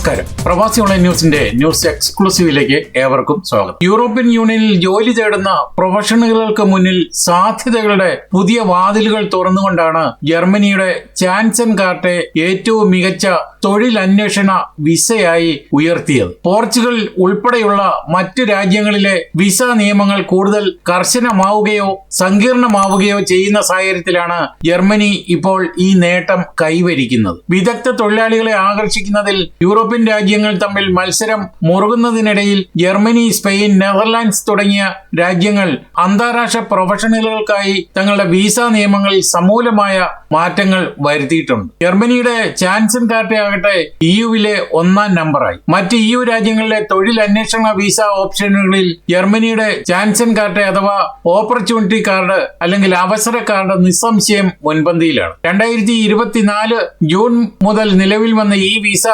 നമസ്കാരം. പ്രവാസി ഓൺലൈൻ ന്യൂസിന്റെ ന്യൂസ് എക്സ്ക്ലൂസീവിലേക്ക് ഏവർക്കും സ്വാഗതം. യൂറോപ്യൻ യൂണിയനിൽ ജോലി തേടുന്ന പ്രൊഫഷണലുകൾക്ക് മുന്നിൽ സാധ്യതകളുടെ പുതിയ വാതിലുകൾ തുറന്നുകൊണ്ടാണ് ജർമ്മനിയുടെ ചാൻസൻ കാർട്ടെ ഏറ്റവും മികച്ച തൊഴിൽ അന്വേഷണ വിസയായി ഉയർത്തിയത്. പോർച്ചുഗൽ ഉൾപ്പെടെയുള്ള മറ്റു രാജ്യങ്ങളിലെ വിസ നിയമങ്ങൾ കൂടുതൽ കർശനമാവുകയോ സങ്കീർണമാവുകയോ ചെയ്യുന്ന സാഹചര്യത്തിലാണ് ജർമ്മനി ഇപ്പോൾ ഈ നേട്ടം കൈവരിക്കുന്നത്. വിദഗ്ധ തൊഴിലാളികളെ ആകർഷിക്കുന്നതിൽ യൂറോപ്യൻ രാജ്യങ്ങൾ തമ്മിൽ മത്സരം മുറുകുന്നതിനിടയിൽ ജർമ്മനി സ്പെയിൻ നെതർലാൻഡ്സ് തുടങ്ങിയ രാജ്യങ്ങൾ അന്താരാഷ്ട്ര പ്രൊഫഷണലുകൾക്കായി തങ്ങളുടെ വിസ നിയമങ്ങളിൽ സമൂലമായ മാറ്റങ്ങൾ വരുത്തിയിട്ടുണ്ട്. ജർമ്മനിയുടെ ചാൻസൻ കാർട്ടെ ആകട്ടെ ഇയുവിലെ ഒന്നാം നമ്പറായി. മറ്റ് ഇയു രാജ്യങ്ങളിലെ തൊഴിൽ അന്വേഷണ വിസ ഓപ്ഷനുകളിൽ ജർമ്മനിയുടെ ചാൻസൻ കാർട്ടെ അഥവാ ഓപ്പർച്യൂണിറ്റി കാർഡ് അല്ലെങ്കിൽ അവസര കാർഡ് നിസ്സംശയം മുൻപന്തിയിലാണ്. രണ്ടായിരത്തി ജൂൺ മുതൽ നിലവിൽ വന്ന ഈ വിസ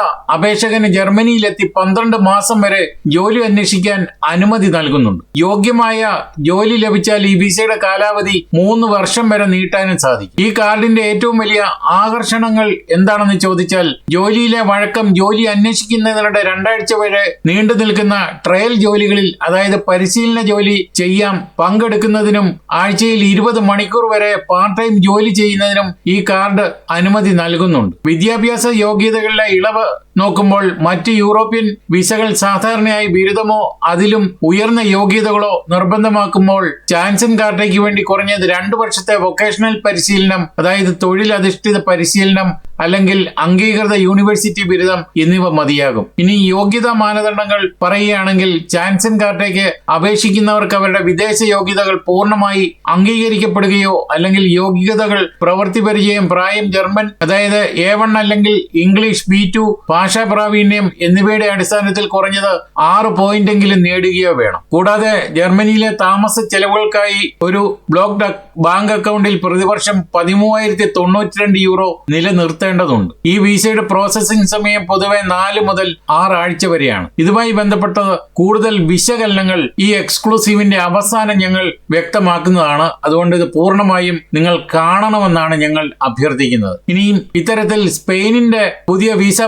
അപേക്ഷകന് ജർമ്മനിയിലെത്തി പന്ത്രണ്ട് മാസം വരെ ജോലി അന്വേഷിക്കാൻ അനുമതി നൽകുന്നുണ്ട്. യോഗ്യമായ ജോലി ലഭിച്ചാൽ ഈ വിസയുടെ കാലാവധി മൂന്ന് വർഷം വരെ നീട്ടാനും സാധിക്കും. ഈ കാർഡിന്റെ ഏറ്റവും വലിയ ആകർഷണങ്ങൾ എന്താണെന്ന് ചോദിച്ചാൽ ജോലിയിലെ വഴക്കം ജോലി അന്വേഷിക്കുന്നതിനിടെ രണ്ടാഴ്ച വരെ നീണ്ടു നിൽക്കുന്ന ട്രയൽ ജോലികളിൽ അതായത് പരിശീലന ജോലി ചെയ്യാം പങ്കെടുക്കുന്നതിനും ആഴ്ചയിൽ ഇരുപത് മണിക്കൂർ വരെ പാർട്ട് ടൈം ജോലി ചെയ്യുന്നതിനും ഈ കാർഡ് അനുമതി നൽകുന്നുണ്ട്. വിദ്യാഭ്യാസ യോഗ്യതകളിലെ ഇളവ് നോക്കുമ്പോൾ മറ്റ് യൂറോപ്യൻ വിസകൾ സാധാരണയായി ബിരുദമോ അതിലും ഉയർന്ന യോഗ്യതകളോ നിർബന്ധമാക്കുമ്പോൾ ചാൻസൺ കാർട്ടയ്ക്ക് വേണ്ടി കുറഞ്ഞത് രണ്ടു വർഷത്തെ വൊക്കേഷണൽ പരിശീലനം അതായത് തൊഴിലധിഷ്ഠിത പരിശീലനം അല്ലെങ്കിൽ അംഗീകൃത യൂണിവേഴ്സിറ്റി ബിരുദം എന്നിവ മതിയാകും. ഇനി യോഗ്യതാ മാനദണ്ഡങ്ങൾ പറയുകയാണെങ്കിൽ ചാൻസൺ കാർഡേക്ക് അപേക്ഷിക്കുന്നവർക്ക് അവരുടെ വിദേശ യോഗ്യതകൾ പൂർണമായി അംഗീകരിക്കപ്പെടുകയോ അല്ലെങ്കിൽ യോഗ്യതകൾ പ്രവൃത്തി പരിചയം പ്രായം ജർമ്മൻ അതായത് എ വൺ അല്ലെങ്കിൽ ഇംഗ്ലീഷ് ബി ടു ഭാഷാ പ്രാവീണ്യം എന്നിവയുടെ അടിസ്ഥാനത്തിൽ കുറഞ്ഞത് ആറ് പോയിന്റെങ്കിലും നേടുകയോ വേണം. കൂടാതെ ജർമ്മനിയിലെ താമസ ചെലവുകൾക്കായി ഒരു ബ്ലോക്ക്ഡ് ബാങ്ക് അക്കൗണ്ടിൽ പ്രതിവർഷം പതിമൂവായിരത്തി തൊണ്ണൂറ്റിരണ്ട് യൂറോ നിലനിർത്തേണ്ടതുണ്ട്. ഈ വിസയുടെ പ്രോസസ്സിംഗ് സമയം പൊതുവെ നാല് മുതൽ ആറാഴ്ച വരെയാണ്. ഇതുമായി ബന്ധപ്പെട്ട കൂടുതൽ വിശകലനങ്ങൾ ഈ എക്സ്ക്ലൂസീവിന്റെ അവസാനം ഞങ്ങൾ വ്യക്തമാക്കുന്നതാണ്. അതുകൊണ്ട് ഇത് പൂർണമായും നിങ്ങൾ കാണണമെന്നാണ് ഞങ്ങൾ അഭ്യർത്ഥിക്കുന്നത്. ഇനിയും ഇത്തരത്തിൽ സ്പെയിനിന്റെ പുതിയ വിസ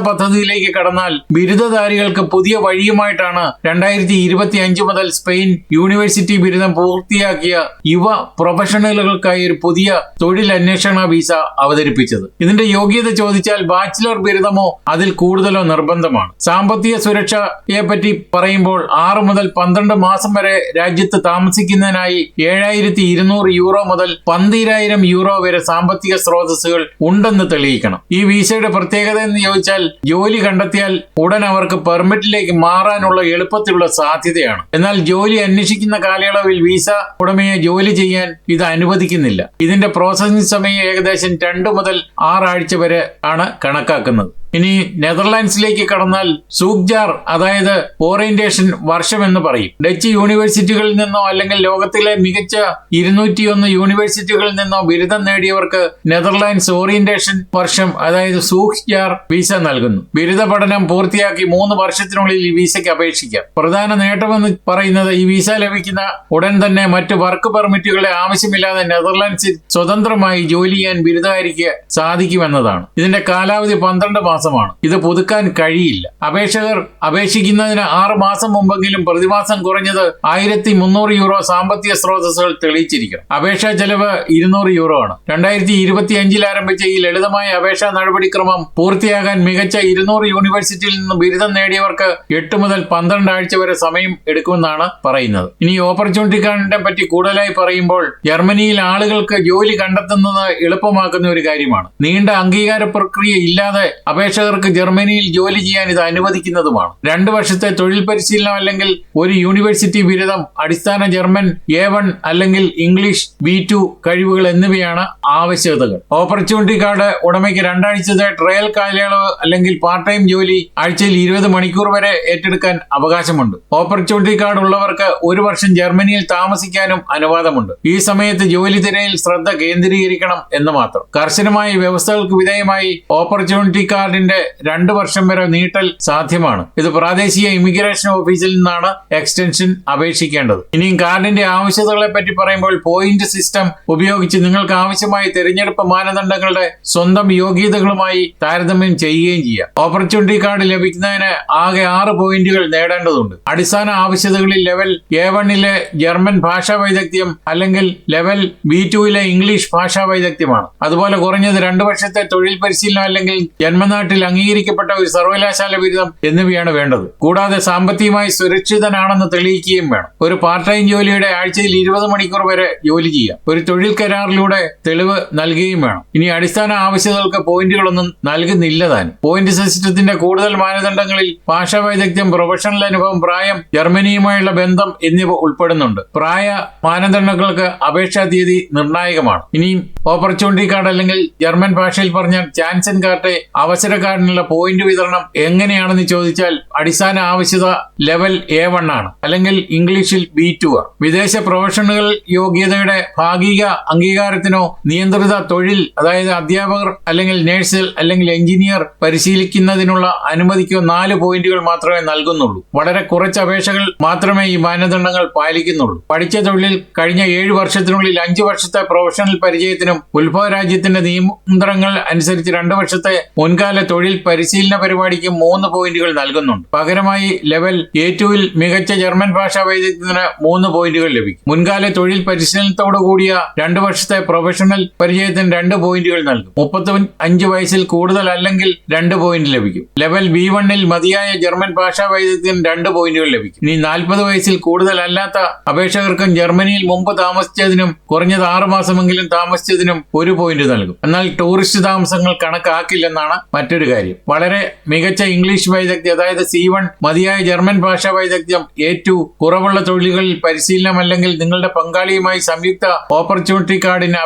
പദ്ധതിയിലേക്ക് കടന്നാൽ ബിരുദധാരികൾക്ക് പുതിയ വഴിയുമായിട്ടാണ് രണ്ടായിരത്തി ഇരുപത്തി അഞ്ച് മുതൽ സ്പെയിൻ യൂണിവേഴ്സിറ്റി ബിരുദം പൂർത്തിയാക്കിയ യുവ പ്രൊഫഷണലുകൾക്കായി ഒരു പുതിയ തൊഴിൽ അന്വേഷണ വിസ അവതരിപ്പിച്ചത്. ഇതിന്റെ യോഗ്യത ചോദിച്ചാൽ ബാച്ചിലർ ബിരുദമോ അതിൽ കൂടുതലോ നിർബന്ധമാണ്. സാമ്പത്തിക സുരക്ഷയെ പറ്റി പറയുമ്പോൾ ആറ് മുതൽ പന്ത്രണ്ട് മാസം വരെ രാജ്യത്ത് താമസിക്കുന്നതിനായി ഏഴായിരത്തി ഇരുന്നൂറ് യൂറോ മുതൽ പന്തിരായിരം യൂറോ വരെ സാമ്പത്തിക സ്രോതസ്സുകൾ ഉണ്ടെന്ന് തെളിയിക്കണം. ഈ വിസയുടെ പ്രത്യേകത എന്ന് ചോദിച്ചാൽ ജോലി കണ്ടെത്തിയാൽ ഉടൻ അവർക്ക് പെർമിറ്റിലേക്ക് മാറാനുള്ള എളുപ്പത്തിലുള്ള സാധ്യതയാണ്. എന്നാൽ ജോലി അന്വേഷിക്കുന്ന കാലയളവിൽ വിസ ഉടമയെ ജോലി ചെയ്യാൻ ഇത് അനുവദിക്കുന്നില്ല. ഇതിന്റെ പ്രോസസ്സിംഗ് സമയം ഏകദേശം രണ്ടു മുതൽ ആറാഴ്ച വരെ ആണ് കണക്കാക്കുന്നത്. ഇനി നെതർലാൻഡ്സിലേക്ക് കടന്നാൽ സൂക്ജാർ അതായത് ഓറിയന്റേഷൻ വർഷം എന്ന് പറയും. ഡച്ച് യൂണിവേഴ്സിറ്റികളിൽ നിന്നോ അല്ലെങ്കിൽ ലോകത്തിലെ മികച്ച ഇരുന്നൂറ്റിയൊന്ന് യൂണിവേഴ്സിറ്റികളിൽ നിന്നോ ബിരുദം നേടിയവർക്ക് നെതർലാൻഡ്സ് ഓറിയന്റേഷൻ വർഷം അതായത് സൂക്ജാർ വിസ നൽകുന്നു. ബിരുദ പഠനം പൂർത്തിയാക്കി മൂന്ന് വർഷത്തിനുള്ളിൽ ഈ വിസയ്ക്ക് അപേക്ഷിക്കാം. പ്രധാന നേട്ടമെന്ന് പറയുന്നത് ഈ വിസ ലഭിക്കുന്ന ഉടൻ തന്നെ മറ്റ് വർക്ക് പെർമിറ്റുകളെ ആവശ്യമില്ലാതെ നെതർലാൻഡ്സിൽ സ്വതന്ത്രമായി ജോലി ചെയ്യാൻ ബിരുദധാരിക്ക് സാധിക്കുമെന്നതാണ്. ഇതിന്റെ കാലാവധി പന്ത്രണ്ട് മാസമാണ് ഇത് പുതുക്കാൻ കഴിയില്ല. അപേക്ഷകർ അപേക്ഷിക്കുന്നതിന് ആറ് മാസം മുമ്പെങ്കിലും പ്രതിമാസം കുറഞ്ഞത് ആയിരത്തി മുന്നൂറ് യൂറോ സാമ്പത്തിക സ്രോതസ്സുകൾ തെളിയിച്ചിരിക്കണം. അപേക്ഷാ ചെലവ് ഇരുന്നൂറ് യൂറോ ആണ്. രണ്ടായിരത്തി ഇരുപത്തി അഞ്ചിൽ ആരംഭിച്ച ഈ ലളിതമായ അപേക്ഷാ നടപടിക്രമം പൂർത്തിയാകാൻ മികച്ച ഇരുന്നൂറ് യൂണിവേഴ്സിറ്റിയിൽ നിന്ന് ബിരുദം നേടിയവർക്ക് എട്ട് മുതൽ പന്ത്രണ്ട് ആഴ്ച വരെ സമയം എടുക്കുമെന്നാണ് പറയുന്നത്. ഇനി ഓപ്പർച്യൂണിറ്റി കാർഡിനെ പറ്റി കൂടുതലായി പറയുമ്പോൾ ജർമ്മനിയിൽ ആളുകൾക്ക് ജോലി കണ്ടെത്തുന്നത് എളുപ്പമാക്കുന്ന ഒരു കാര്യമാണ്. നീണ്ട അംഗീകാര പ്രക്രിയ ഇല്ലാതെ അപേക്ഷകർക്ക് ജർമ്മനിയിൽ ജോലി ചെയ്യാൻ ഇത് അനുവദിക്കുന്നതുമാണ്. രണ്ടു വർഷത്തെ തൊഴിൽ പരിശീലനം അല്ലെങ്കിൽ ഒരു യൂണിവേഴ്സിറ്റി ബിരുദം അടിസ്ഥാന ജർമ്മൻ എ വൺ അല്ലെങ്കിൽ ഇംഗ്ലീഷ് ബി ടു കഴിവുകൾ എന്നിവയാണ് ആവശ്യകതകൾ. ഓപ്പർച്യൂണിറ്റി കാർഡ് ഉടമയ്ക്ക് രണ്ടാഴ്ചത്തെ ട്രയൽ കാലയളവ് അല്ലെങ്കിൽ പാർട്ട് ടൈം ജോലി ആഴ്ചയിൽ ഇരുപത് മണിക്കൂർ വരെ ഏറ്റെടുക്കാൻ അവകാശമുണ്ട്. ഓപ്പർച്യൂണിറ്റി കാർഡ് ഉള്ളവർക്ക് ഒരു വർഷം ജർമ്മനിയിൽ താമസിക്കാനും അനുവാദമുണ്ട്. ഈ സമയത്ത് ജോലി തിരയിൽ ശ്രദ്ധ കേന്ദ്രീകരിക്കണം എന്ന് മാത്രം. കർശനമായ വ്യവസ്ഥകൾക്ക് വിധേയമായി ഓപ്പർച്യൂണിറ്റി കാർഡിന്റെ രണ്ടു വർഷം വരെ നീട്ടൽ സാധ്യമാണ്. ഇത് പ്രാദേശിക ഇമിഗ്രേഷൻ ഓഫീസിൽ നിന്നാണ് എക്സ്റ്റൻഷൻ അപേക്ഷിക്കേണ്ടത്. ഇനിയും കാർഡിന്റെ ആവശ്യകതകളെ പറ്റി പറയുമ്പോൾ പോയിന്റ് സിസ്റ്റം ഉപയോഗിച്ച് നിങ്ങൾക്ക് ആവശ്യമായ പ്രാഥമികമായ തിരഞ്ഞെടുപ്പ് മാനദണ്ഡങ്ങളുടെ സ്വന്തം യോഗ്യതകളുമായി താരതമ്യം ചെയ്യുകയും ചെയ്യാം. ഓപ്പർച്യൂണിറ്റി കാർഡ് ലഭിക്കുന്നതിന് ആകെ ആറ് പോയിന്റുകൾ നേടേണ്ടതുണ്ട്. അടിസ്ഥാന ആവശ്യതകളിൽ ലെവൽ എ വണ്ണിലെ ജർമ്മൻ ഭാഷാ വൈദഗ്ധ്യം അല്ലെങ്കിൽ ലെവൽ ബി ടുവിലെ ഇംഗ്ലീഷ് ഭാഷാ വൈദഗ്ധ്യമാണ്. അതുപോലെ കുറഞ്ഞത് രണ്ടു വർഷത്തെ തൊഴിൽ പരിശീലനം അല്ലെങ്കിൽ ജന്മനാട്ടിൽ അംഗീകരിക്കപ്പെട്ട ഒരു സർവകലാശാല ബിരുദം എന്നിവയാണ് വേണ്ടത്. കൂടാതെ സാമ്പത്തികമായി സുരക്ഷിതനാണെന്ന് തെളിയിക്കുകയും വേണം. ഒരു പാർട്ട് ടൈം ജോലിയുടെ ആഴ്ചയിൽ ഇരുപത് മണിക്കൂർ വരെ ജോലി ചെയ്യാം. ഒരു തൊഴിൽ കരാറിലൂടെ തെളിവ് നൽകുകയും വേണം. ഇനി അടിസ്ഥാന ആവശ്യങ്ങൾക്ക് പോയിന്റുകളൊന്നും നൽകുന്നില്ല താൻ. പോയിന്റ് സിസ്റ്റത്തിന്റെ കൂടുതൽ മാനദണ്ഡങ്ങളിൽ ഭാഷാ വൈദഗ്ധ്യം പ്രൊഫഷണൽ അനുഭവം പ്രായം ജർമ്മനിയുമായുള്ള ബന്ധം എന്നിവ ഉൾപ്പെടുന്നുണ്ട്. പ്രായ മാനദണ്ഡങ്ങൾക്ക് അപേക്ഷാ തീയതി നിർണായകമാണ്. ഇനിയും ഓപ്പർച്യൂണിറ്റി കാർഡ് അല്ലെങ്കിൽ ജർമ്മൻ ഭാഷയിൽ പറഞ്ഞ ചാൻസൻ കാർഡ് അവസര കാർഡിനുള്ള പോയിന്റ് വിതരണം എങ്ങനെയാണെന്ന് ചോദിച്ചാൽ അടിസ്ഥാന ആവശ്യത ലെവൽ എ വൺ ആണ്. അല്ലെങ്കിൽ ഇംഗ്ലീഷിൽ ബി ടു ആണ്. വിദേശ പ്രൊഫഷണലുകൾ യോഗ്യതയുടെ ഭാഗിക അംഗീകാരത്തിനോ നിയന്ത്രിത തൊഴിൽ അതായത് അധ്യാപകർ അല്ലെങ്കിൽ നേഴ്സ് അല്ലെങ്കിൽ എഞ്ചിനീയർ പരിശീലിക്കുന്നതിനുള്ള അനുമതിക്കോ നാല് പോയിന്റുകൾ മാത്രമേ നൽകുന്നുള്ളൂ. വളരെ കുറച്ച് അപേക്ഷകൾ മാത്രമേ ഈ മാനദണ്ഡങ്ങൾ പാലിക്കുന്നുള്ളൂ. പഠിച്ച തൊഴിലിൽ കഴിഞ്ഞ ഏഴ് വർഷത്തിനുള്ളിൽ അഞ്ച് വർഷത്തെ പ്രൊഫഷണൽ പരിചയത്തിനും ഉത്ഭവ രാജ്യത്തിന്റെ നിയന്ത്രണങ്ങൾ അനുസരിച്ച് രണ്ട് വർഷത്തെ മുൻകാല തൊഴിൽ പരിശീലന പരിപാടിക്ക് മൂന്ന് പോയിന്റുകൾ നൽകുന്നുണ്ട്. പകരമായി ലെവൽ എ ടുവിൽ മികച്ച ജർമ്മൻ ഭാഷാ വൈദഗ്ധ്യത്തിന് മൂന്ന് പോയിന്റുകൾ ലഭിക്കും. മുൻകാല തൊഴിൽ പരിശീലനത്തോടു കൂടിയ രണ്ട് വർഷത്തെ പ്രൊഫഷണൽ പരിചയത്തിന് രണ്ട് പോയിന്റുകൾ നൽകും. മുപ്പത്തി അഞ്ച് വയസ്സിൽ കൂടുതൽ അല്ലെങ്കിൽ രണ്ട് പോയിന്റ് ലഭിക്കും. ലെവൽ ബി വണ്ണിൽ മതിയായ ജർമ്മൻ ഭാഷാ വൈദഗ്ധ്യത്തിന് രണ്ട് പോയിന്റുകൾ ലഭിക്കും. ഇനി നാൽപ്പത് വയസ്സിൽ കൂടുതൽ അല്ലാത്ത അപേക്ഷകർക്കും ജർമ്മനിയിൽ മുമ്പ് താമസിച്ചതിനും കുറഞ്ഞത് ആറ് മാസമെങ്കിലും താമസിച്ചതിനും ഒരു പോയിന്റ് നൽകും. എന്നാൽ ടൂറിസ്റ്റ് താമസങ്ങൾ കണക്കാക്കില്ലെന്നാണ് മറ്റൊരു കാര്യം. വളരെ മികച്ച ഇംഗ്ലീഷ് വൈദഗ്ധ്യം അതായത് സി വൺ മതിയായ ജർമ്മൻ ഭാഷാ വൈദഗ്ധ്യം എ ടു കുറവുള്ള തൊഴിലുകളിൽ പരിശീലനം അല്ലെങ്കിൽ നിങ്ങളുടെ പങ്കാളിയുമായി സംയുക്ത ഓപ്പർച്യൂണിറ്റി കാർഡിന്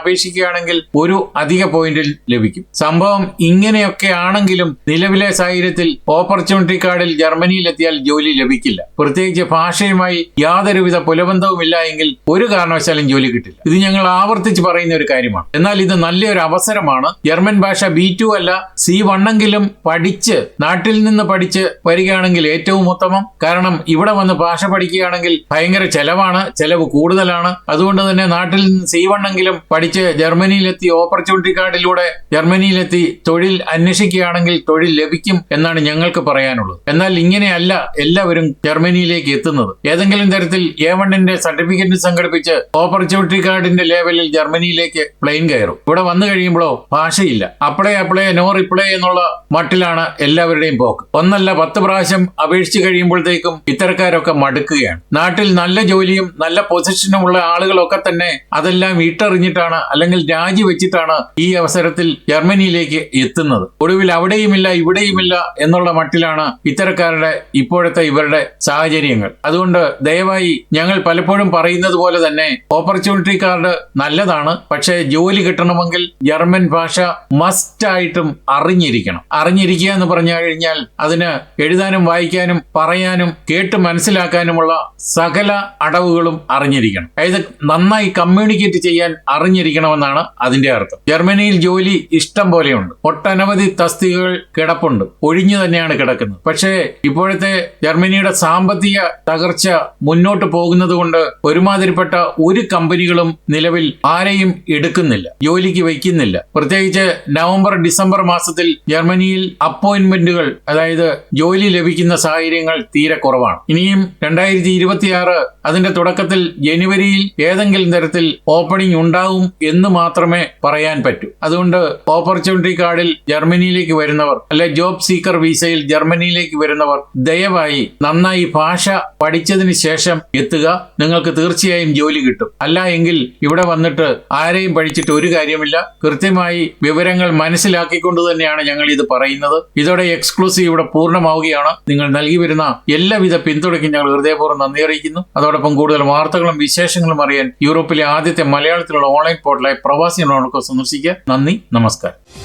അപേക്ഷിക്കുകയാണെങ്കിൽ ഒരു അധിക പോയിന്റിൽ ലഭിക്കും. സംഭവം ഇങ്ങനെയൊക്കെ ആണെങ്കിലും നിലവിലെ സാഹചര്യത്തിൽ ഓപ്പർച്യൂണിറ്റി കാർഡിൽ ജർമ്മനിയിലെത്തിയാൽ ജോലി ലഭിക്കില്ല. പ്രത്യേകിച്ച് ഭാഷയുമായി യാതൊരുവിധ പുലബന്ധവുമില്ല എങ്കിൽ ഒരു കാരണവശാലും ജോലി കിട്ടില്ല. ഇത് ഞങ്ങൾ ആവർത്തിച്ച് പറയുന്ന ഒരു കാര്യമാണ്. എന്നാൽ ഇത് നല്ലൊരു അവസരമാണ്. ജർമ്മൻ ഭാഷ ബി ടു അല്ല സി വണ്ണെങ്കിലും പഠിച്ച് നാട്ടിൽ നിന്ന് പഠിച്ച് വരികയാണെങ്കിൽ ഏറ്റവും ഉത്തമം. കാരണം ഇവിടെ വന്ന് ഭാഷ പഠിക്കുകയാണെങ്കിൽ ഭയങ്കര ചെലവാണ് ചെലവ് കൂടുതലാണ്. അതുകൊണ്ട് തന്നെ നാട്ടിൽ നിന്ന് സി വണ്ണെങ്കിലും പഠിച്ച് ജർമ്മനിയിലെത്തി ഓപ്പർച്യൂണിറ്റി കാർഡിലൂടെ ജർമ്മനിയിലെത്തി തൊഴിൽ അന്വേഷിക്കുകയാണെങ്കിൽ തൊഴിൽ ലഭിക്കും എന്നാണ് ഞങ്ങൾക്ക് പറയാനുള്ളത്. എന്നാൽ ഇങ്ങനെയല്ല എല്ലാവരും ജർമ്മനിയിലേക്ക് എത്തുന്നത്. ഏതെങ്കിലും തരത്തിൽ എ വണ്ണിന്റെ സർട്ടിഫിക്കറ്റ് സംഘടിപ്പിച്ച് ഓപ്പർച്യൂണിറ്റി കാർഡിന്റെ ലെവലിൽ ജർമ്മനിയിലേക്ക് പ്ലെയിൻ കയറും. ഇവിടെ വന്നു കഴിയുമ്പോഴോ ഭാഷയില്ല. അപ്ലൈ അപ്ലൈ നോ റിപ്ലൈ എന്നുള്ള മട്ടിലാണ് എല്ലാവരുടെയും പോക്ക്. ഒന്നല്ല പത്ത് പ്രാവശ്യം അപേക്ഷിച്ച് കഴിയുമ്പോഴത്തേക്കും ഇത്തരക്കാരൊക്കെ മടുക്കുകയാണ്. നാട്ടിൽ നല്ല ജോലിയും നല്ല പൊസിഷനും ഉള്ള ആളുകളൊക്കെ തന്നെ അതെല്ലാം ഇട്ടെറിഞ്ഞിട്ടാണ് അല്ലെങ്കിൽ രാജിവെച്ചിട്ടാണ് ഈ അവസരത്തിൽ ജർമ്മനിയിലേക്ക് എത്തുന്നത്. ഒടുവിൽ അവിടെയുമില്ല ഇവിടെയുമില്ല എന്നുള്ള മട്ടിലാണ് ഇത്തരക്കാരുടെ ഇപ്പോഴത്തെ ഇവരുടെ സാഹചര്യങ്ങൾ. അതുകൊണ്ട് ദയവായി ഞങ്ങൾ പലപ്പോഴും പറയുന്നത് പോലെ തന്നെ ഓപ്പർച്യൂണിറ്റി കാർഡ് നല്ലതാണ്. പക്ഷേ ജോലി കിട്ടണമെങ്കിൽ ജർമ്മൻ ഭാഷ മസ്റ്റ് ആയിട്ടും അറിഞ്ഞിരിക്കണം. അറിഞ്ഞിരിക്കുക എന്ന് പറഞ്ഞു കഴിഞ്ഞാൽ അതിന് എഴുതാനും വായിക്കാനും പറയാനും കേട്ട് മനസ്സിലാക്കാനുമുള്ള സകല അടവുകളും അറിഞ്ഞിരിക്കണം. അതായത് നന്നായി കമ്മ്യൂണിക്കേറ്റ് ചെയ്യാൻ അറിഞ്ഞിരിക്കണമെന്നാണ് അതിന്റെ അർത്ഥം. ജർമ്മനിയിൽ ജോലി ഇഷ്ടം പോലെയുണ്ട്. ഒട്ടനവധി തസ്തികകൾ കിടപ്പുണ്ട്. ഒഴിഞ്ഞു തന്നെയാണ് കിടക്കുന്നത്. പക്ഷേ ഇപ്പോഴത്തെ ജർമ്മനിയുടെ സാമ്പത്തിക തകർച്ച മുന്നോട്ട് പോകുന്നത് കൊണ്ട് ഒരുമാതിരിപ്പെട്ട ഒരു കമ്പനികളും നിലവിൽ ആരെയും എടുക്കുന്നില്ല. ജോലിക്ക് വയ്ക്കുന്നില്ല. പ്രത്യേകിച്ച് നവംബർ ഡിസംബർ മാസത്തിൽ ജർമ്മനിയിൽ അപ്പോയിന്റ്മെന്റുകൾ അതായത് ജോലി ലഭിക്കുന്ന സാഹചര്യങ്ങൾ തീരെ കുറവാണ്. ഇനിയും രണ്ടായിരത്തി ഇരുപത്തിയാറ് അതിന്റെ തുടക്കത്തിൽ ജനുവരിയിൽ ഏതെങ്കിലും തരത്തിൽ ഓപ്പണിംഗ് ഉണ്ടാവും എന്ന് മാത്രമേ പറയാൻ പറ്റൂ. അതുകൊണ്ട് ഓപ്പർച്യൂണിറ്റി കാർഡിൽ ജർമ്മനിയിലേക്ക് വരുന്നവർ അല്ലെ ജോബ് സീക്കർ വിസയിൽ ജർമ്മനിയിലേക്ക് വരുന്നവർ ദയവായി നന്നായി ഭാഷ പഠിച്ചതിന് ശേഷം എത്തുക. നിങ്ങൾക്ക് തീർച്ചയായും ജോലി കിട്ടും. അല്ല എങ്കിൽ ഇവിടെ വന്നിട്ട് ആരെയും പഠിച്ചിട്ട് ഒരു കാര്യമില്ല. കൃത്യമായി വിവരങ്ങൾ മനസ്സിലാക്കിക്കൊണ്ട് തന്നെയാണ് ഞങ്ങൾ ഇത് പറയുന്നത്. ഇതോടെ എക്സ്ക്ലൂസീവ് ഇവിടെ പൂർണമാവുകയാണ്. നിങ്ങൾ നൽകി വരുന്ന എല്ലാവിധ പിന്തുണയ്ക്കും ഞങ്ങൾ ഹൃദയപൂർവം നന്ദി അറിയിക്കുന്നു. അതോടൊപ്പം കൂടുതൽ വാർത്തകളും വിശേഷങ്ങളും അറിയാൻ യൂറോപ്പിലെ ആദ്യത്തെ മലയാളത്തിലുള്ള ഓൺലൈൻ പോർട്ടലായ പ്രവാസി സന്ദർശിക്കുക. നന്ദി നമസ്കാരം.